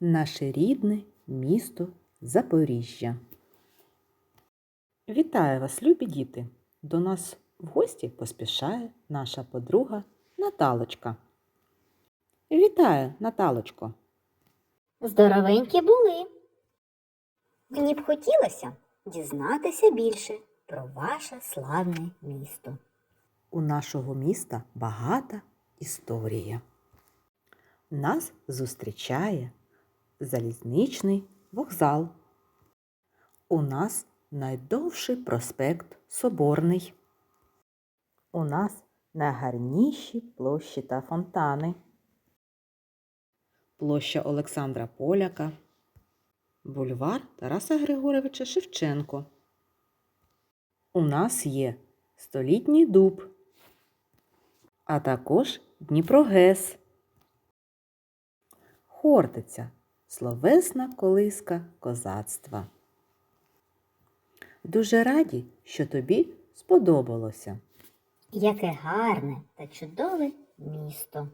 наше рідне місто Запоріжжя. Вітаю вас, любі діти! До нас в гості поспішає наша подруга Наталочка. Вітаю, Наталочко! Здоровенькі були. Мені б хотілося дізнатися більше про ваше славне місто. У нашого міста багата історія. Нас зустрічає залізничний вокзал. У нас найдовший проспект Соборний. У нас найгарніші площі та фонтани. Площа Олександра Поляка, бульвар Тараса Григоровича Шевченко. У нас є столітній дуб, а також Дніпрогес. Хортиця словесна колиска козацтва. Дуже раді, що тобі сподобалося. Яке гарне та чудове місто.